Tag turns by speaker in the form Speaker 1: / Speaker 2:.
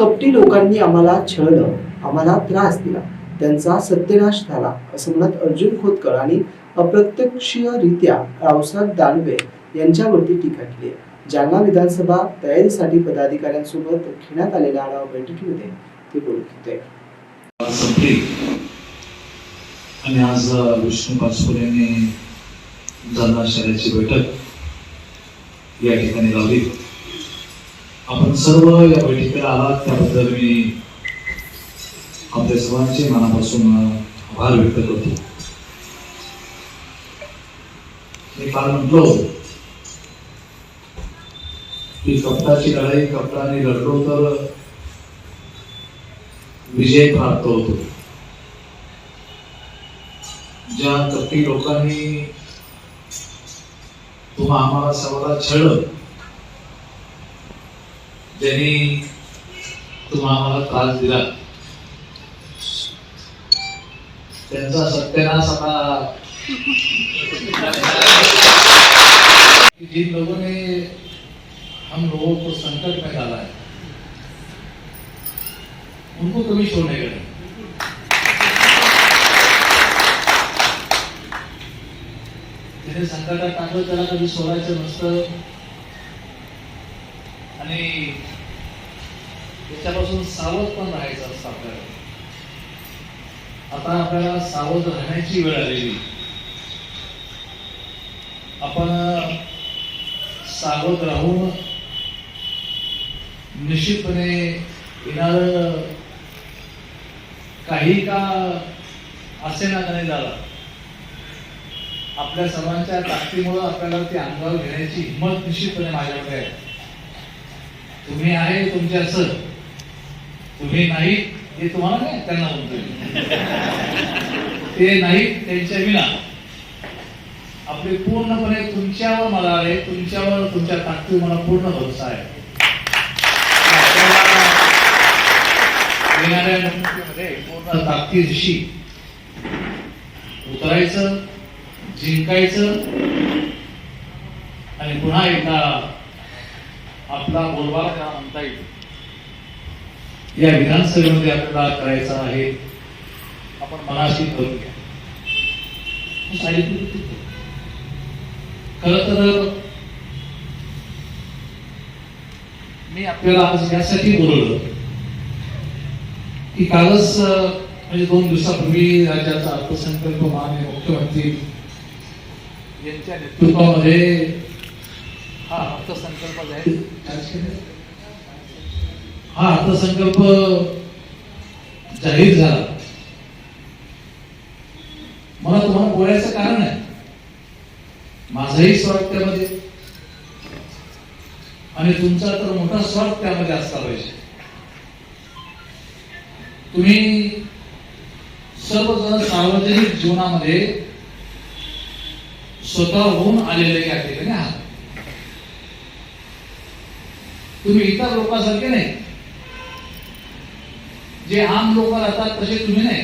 Speaker 1: कपटी लोकांनी आम्हाला छळलं आम्हाला त्रास दिला. त्यांचा सत्यनाश झाला असं म्हणत अर्जुन खोतकर आणि अप्रत्यक्षरित्या रावसाहेब दानवे यांच्यावरती टीका केली जालना विधानसभा तयारीसाठी पदाधिकाऱ्यांसोबत घेण्यात आलेल्या आढावा बैठकीमध्ये ते बोलत होते.
Speaker 2: आणि आज विष्णू पाचपुरे यांनी जालना शहराची बैठक या ठिकाणी लावली. आपण सर्व या बैठकीला आलात त्याबद्दल मी आपल्या सर्वांचे मनापासून आभार व्यक्त करतो. मी काल म्हटलो की कपटाची लढाई कपटाने लढलो तर विजय प्राप्त होतो. ज्या कपटी लोकांनी तुम्हा आम्हाला सर्वांना छळ त्यांनी तुम्हाला आम्हाला त्रास दिला. त्यांचा सत्यानाश आता जिन लोगों ने हम लोगों को संकट में डाला है उनको कभी छोड़ने का नहीं तिने संकटात टाकलं त्याला कधी सोडायचं नसतं आणि त्याच्यापासून सावध पण राहायचं असतं आपल्याला. आता आपल्याला सावध राहण्याची वेळ आलेली. आपण सावध राहून निश्चितपणे येणार काही का असे ना नाही झाला. आपल्या सर्वांच्या ताकदीमुळं आपल्याला ते अंगावर घेण्याची हिंमत निश्चितपणे माझ्याकडे आहे. तुम्ही आहे तुमचे सर. तुम्ही नाही हे तुम्हाला नाही त्यांना म्हणतोय. ते नाही त्यांच्या विना. आपले पूर्णपणे तुमच्यावर मला आहे तुमच्यावर तुमच्या ताकदीवर मला पूर्ण भरोसा आहे. येणाऱ्या निवडणुकीमध्ये पूर्ण ताकदीशी उतरायचं जिंकायचं आणि पुन्हा एकदा आपला बोलबाला का म्हणता येईल? या विधानसभेमध्ये आपल्याला करायचा आहे. आपण मनाशी करून घ्या. खर तर मी आपल्याला आज यासाठी बोलवलं की कालच म्हणजे दोन दिवसापूर्वी राज्याचा अर्थसंकल्प माननीय मुख्यमंत्री यांच्या नेतृत्वामध्ये हा अर्थसंकल्प जाहीर हा अर्थसंकल्प जाहीर झाला. मला तुम्हाला बोलायचं कारण आहे. माझाही स्वार्थ त्यामध्ये. आणि तुमचा तर मोठा स्वार्थ त्यामध्ये असला पाहिजे. तुम्ही सर्वजण सार्वजनिक जीवनामध्ये स्वतःहून आलेले या ठिकाणी आहात. तुम्ही इतर लोकांसारखे नाही. जे आम लोक राहतात तसे तुम्ही नाही.